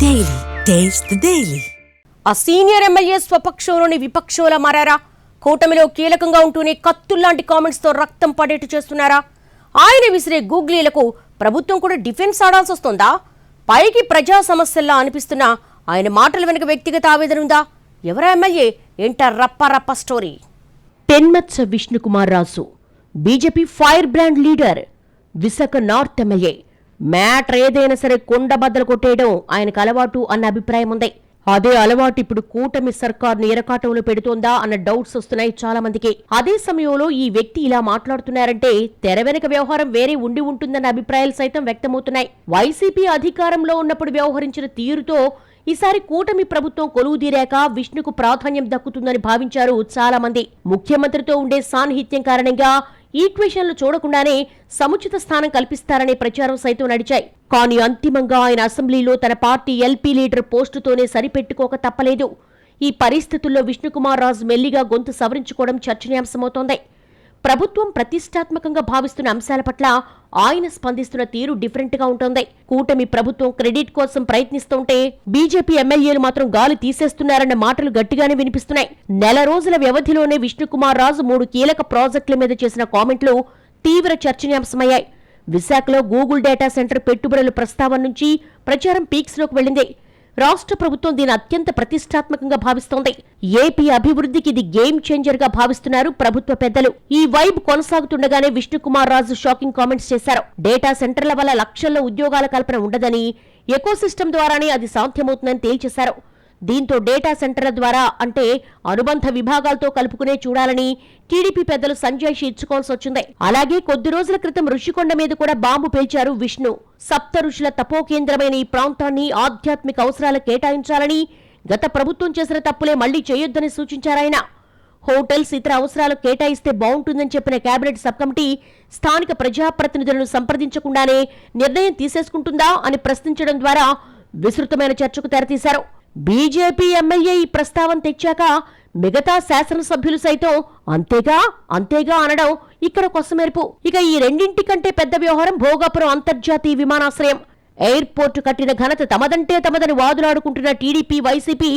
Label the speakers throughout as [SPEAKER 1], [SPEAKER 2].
[SPEAKER 1] Taste the Daily.
[SPEAKER 2] ఆ senior MLA స్వపక్షంలోని విపక్షంలా మారారా? కూటమిలో కీలకంగా ఉంటూనే కత్తుల్లాంటి కామెంట్స్తో రక్తం పడేట్టు చేస్తున్నారా? ఆయన విసిరే గూగ్లీలకు ప్రభుత్వం కూడా డిఫెన్స్ ఆడాల్సి వస్తుందా? పైకి ప్రజా సమస్యల్లా అనిపిస్తున్నా ఆయన మాటల వెనుక వ్యక్తిగత ఆవేదన ఉందా? ఎవరా ఎమ్మెల్యే? ఏంటా రప్ప రప్ప story? Penmatsa Vishnukumar Raju BJP fire brand leader Visakha north MLA. Matter ఏదైనా సరే కొండ బద్దలు కొట్టేయడం ఆయనకు అలవాటు అన్న అభిప్రాయం ఉంది. అదే అలవాటు ఇప్పుడు కూటమి సర్కార్ను ఎరకాటంలో పెడుతోందా అన్న డౌట్స్ వస్తున్నాయి చాలా మందికి అదే సమయంలో ఈ వ్యక్తి ఇలా మాట్లాడుతున్నారంటే తెర వెనక వ్యవహారం వేరే ఉండి ఉంటుందన్న అభిప్రాయాలు సైతం వ్యక్తమవుతున్నాయి. వైసీపీ అధికారంలో ఉన్నప్పుడు వ్యవహరించిన తీరుతో ఈసారి కూటమి ప్రభుత్వం కొలువుదీరాక విష్ణుకు ప్రాధాన్యం దక్కుతుందని భావించారు చాలా మంది ముఖ్యమంత్రితో ఉండే సాన్నిహిత్యం కారణంగా ఈక్వేషన్లు చూడకుండానే సముచిత స్థానం కల్పిస్తారనే ప్రచారం సైతం నడిచాయి. కానీ అంతిమంగా ఆయన అసెంబ్లీలో తన పార్టీ ఎల్పీ లీడర్ పోస్టుతోనే సరిపెట్టుకోక తప్పలేదు. ఈ పరిస్థితుల్లో విష్ణుకుమార్ రాజు మెల్లిగా గొంతు సవరించుకోవడం చర్చనీయాంశమవుతోంది. ప్రభుత్వం ప్రతిష్టాత్మకంగా భావిస్తున్న అంశాల పట్ల ఆయన స్పందిస్తున్న తీరు డిఫరెంట్గా ఉంటోంది. కూటమి ప్రభుత్వం క్రెడిట్ కోసం ప్రయత్నిస్తుంటే బీజేపీ ఎమ్మెల్యేలు మాత్రం గాలి తీసేస్తున్నారన్న మాటలు గట్టిగానే వినిపిస్తున్నాయి. నెల రోజుల వ్యవధిలోనే విష్ణుకుమార్ రాజు మూడు కీలక ప్రాజెక్టుల మీద చేసిన కామెంట్లు తీవ్ర చర్చనీయాంశమయ్యాయి. విశాఖలో గూగుల్ డేటా సెంటర్ పెట్టుబడుల ప్రస్తావన నుంచి ప్రచారం పీక్స్లోకి వెళ్ళింది. రాష్ట్ర ప్రభుత్వం దీని అత్యంత ప్రతిష్టాత్మకంగా భావిస్తోంది. ఏపీ అభివృద్ధికి ఇది గేమ్ చేంజర్గా భావిస్తున్నారు ప్రభుత్వ పెద్దలు. ఈ వైబ్ కొనసాగుతుండగానే విష్ణుకుమార్ రాజు షాకింగ్ కామెంట్స్ చేశారు. డేటా సెంటర్ల వల్ల లక్షల్లో ఉద్యోగాల కల్పన ఉండదని ఎకోసిస్టమ్ ద్వారానే అది సాధ్యమవుతుందని తేల్చేశారు. దీంతో డేటా సెంటర్ల ద్వారా అంటే అనుబంధ విభాగాలతో కలుపుకునే చూడాలని టీడీపీ పెద్దలు సంజయ్ ఇచ్చుకోవాల్సి వచ్చింది. అలాగే కొద్ది రోజుల క్రితం ఋషికొండ మీద కూడా బాంబు పేల్చారు విష్ణు. సప్త ఋషుల తపోకేంద్రమైన ఈ ప్రాంతాన్ని ఆధ్యాత్మిక అవసరాలు కేటాయించాలని గత ప్రభుత్వం చేసిన తప్పులే మళ్ళీ చేయొద్దని సూచించారాయన హోటల్స్ ఇతర అవసరాలు కేటాయిస్తే బాగుంటుందని చెప్పిన కేబినెట్ సబ్ కమిటీ స్థానిక ప్రజాప్రతినిధులను సంప్రదించకుండానే నిర్ణయం తీసేసుకుంటుందా అని ప్రశ్నించడం ద్వారా విస్తృతమైన చర్చకు తెరతీశారు. బీజేపీ ఎమ్మెల్యే ఈ ప్రస్తావన తెచ్చాక మిగతా శాసనసభ్యులు సైతం అంతేగా అంతేగా అనడం ఇక్కడ కొసమెరుపు. ఇక ఈ రెండింటి కంటే పెద్ద వ్యవహారం భోగాపురం అంతర్జాతీయ విమానాశ్రయం. ఎయిర్పోర్ట్ కట్టిన ఘనత తమదంటే తమదని వాదులాడుకుంటున్న టీడీపీ వైసీపీ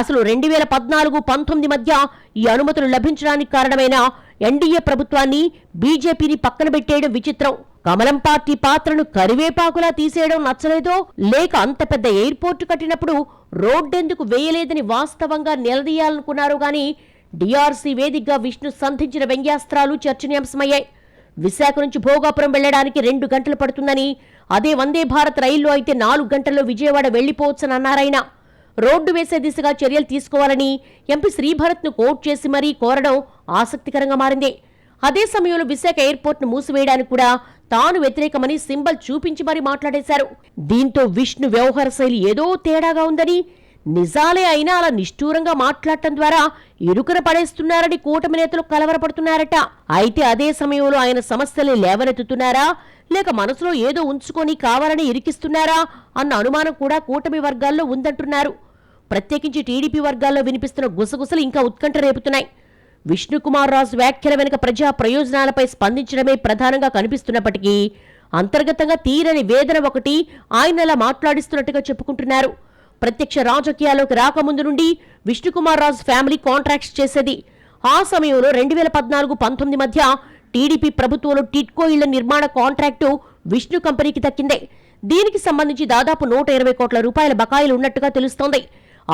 [SPEAKER 2] అసలు రెండు వేల పద్నాలుగు పంతొమ్మిది మధ్య ఈ అనుమతులు లభించడానికి కారణమైన ఎన్డీఏ ప్రభుత్వాన్ని బీజేపీని పక్కన పెట్టేయడం విచిత్రం. కమలం పార్టీ పాత్రను కరివేపాకులా తీసేయడం నచ్చలేదో లేక అంత పెద్ద ఎయిర్పోర్ట్ కట్టినప్పుడు రోడ్డెందుకు వేయలేదని వాస్తవంగా నిలదీయాలనుకున్నారు గాని డిఆర్సీ వేదికగా విష్ణు సంధించిన వ్యంగ్యాస్త్రాలు చర్చనీయాంశమయ్యాయి. విశాఖ నుంచి భోగాపురం వెళ్ళడానికి రెండు గంటలు పడుతుందని అదే వందే భారత్ రైల్లో అయితే నాలుగు గంటల్లో విజయవాడ వెళ్ళిపోవచ్చని అన్నారాయన రోడ్డు వేసే దిశగా చర్యలు తీసుకోవాలని ఎంపీ శ్రీభరత్ను కోట్ చేసి మరీ కోరడం ఆసక్తికరంగా మారింది. అదే సమయంలో విశాఖ ఎయిర్పోర్ట్ను మూసివేయడానికి కూడా తాను వ్యతిరేకమని సింబల్ చూపించి మరీ మాట్లాడేశారు. దీంతో విష్ణు వ్యవహార శైలి ఏదో తేడాగా ఉందని నిజాలే అయినా అలా నిష్ఠూరంగా మాట్లాడటం ద్వారా ఇరుకున పడేస్తున్నారని కూటమి నేతలు కలవరపడుతున్నారట. అయితే అదే సమయంలో ఆయన సమస్యల్ని లేవనెత్తుతున్నారా? లేక మనసులో ఏదో ఉంచుకొని కావాలని ఇరికిస్తున్నారా? అన్న అనుమానం కూడా కూటమి వర్గాల్లో ఉందంటున్నారు. ప్రత్యేకించి టీడీపీ వర్గాల్లో వినిపిస్తున్న గుసగుసలు ఇంకా ఉత్కంఠ రేపుతున్నాయి. విష్ణుకుమార్ రాజు వ్యాఖ్యల వెనుక ప్రజా ప్రయోజనాలపై స్పందించడమే ప్రధానంగా కనిపిస్తున్నప్పటికీ అంతర్గతంగా తీరని వేదన ఒకటి ఆయన అలా మాట్లాడిస్తున్నట్టుగా చెప్పుకుంటున్నారు. ప్రత్యక్ష రాజకీయాల్లోకి రాకముందు నుండి విష్ణుకుమార్ రాజు ఫ్యామిలీ కాంట్రాక్ట్స్ చేసేది. ఆ సమయంలో రెండు వేల పద్నాలుగు పంతొమ్మిది మధ్య టీడీపీ ప్రభుత్వంలో టిట్కో ఇళ్ళ నిర్మాణ కాంట్రాక్టు విష్ణు కంపెనీకి దక్కిందే. దీనికి సంబంధించి దాదాపు నూట ఇరవై కోట్ల రూపాయల బకాయిలు ఉన్నట్టుగా తెలుస్తోంది.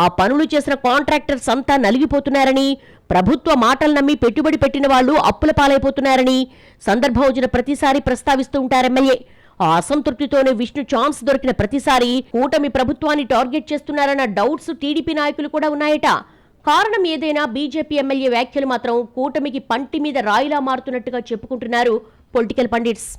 [SPEAKER 2] ఆ పనులు చేసిన కాంట్రాక్టర్స్ అంతా నలిగిపోతున్నారని ప్రభుత్వ మాటలు నమ్మి పెట్టుబడి పెట్టిన వాళ్ళు అప్పుల పాలైపోతున్నారని సందర్భం వచ్చిన ప్రతిసారి ప్రస్తావిస్తూ ఉంటారు ఎమ్మెల్యే. ఆ అసంతృప్తితోనే విష్ణు ఛాన్స్ దొరికిన ప్రతిసారి కూటమి ప్రభుత్వాన్ని టార్గెట్ చేస్తున్నారన్న డౌట్స్ టీడీపీ నాయకులు కూడా ఉన్నాయట. కారణం ఏదైనా బీజేపీ ఎమ్మెల్యే వ్యాఖ్యలు మాత్రం కూటమికి పంటి మీద రాయిలా మారుతున్నట్టుగా చెప్పుకుంటున్నారు పొలిటికల్ పండిట్స్.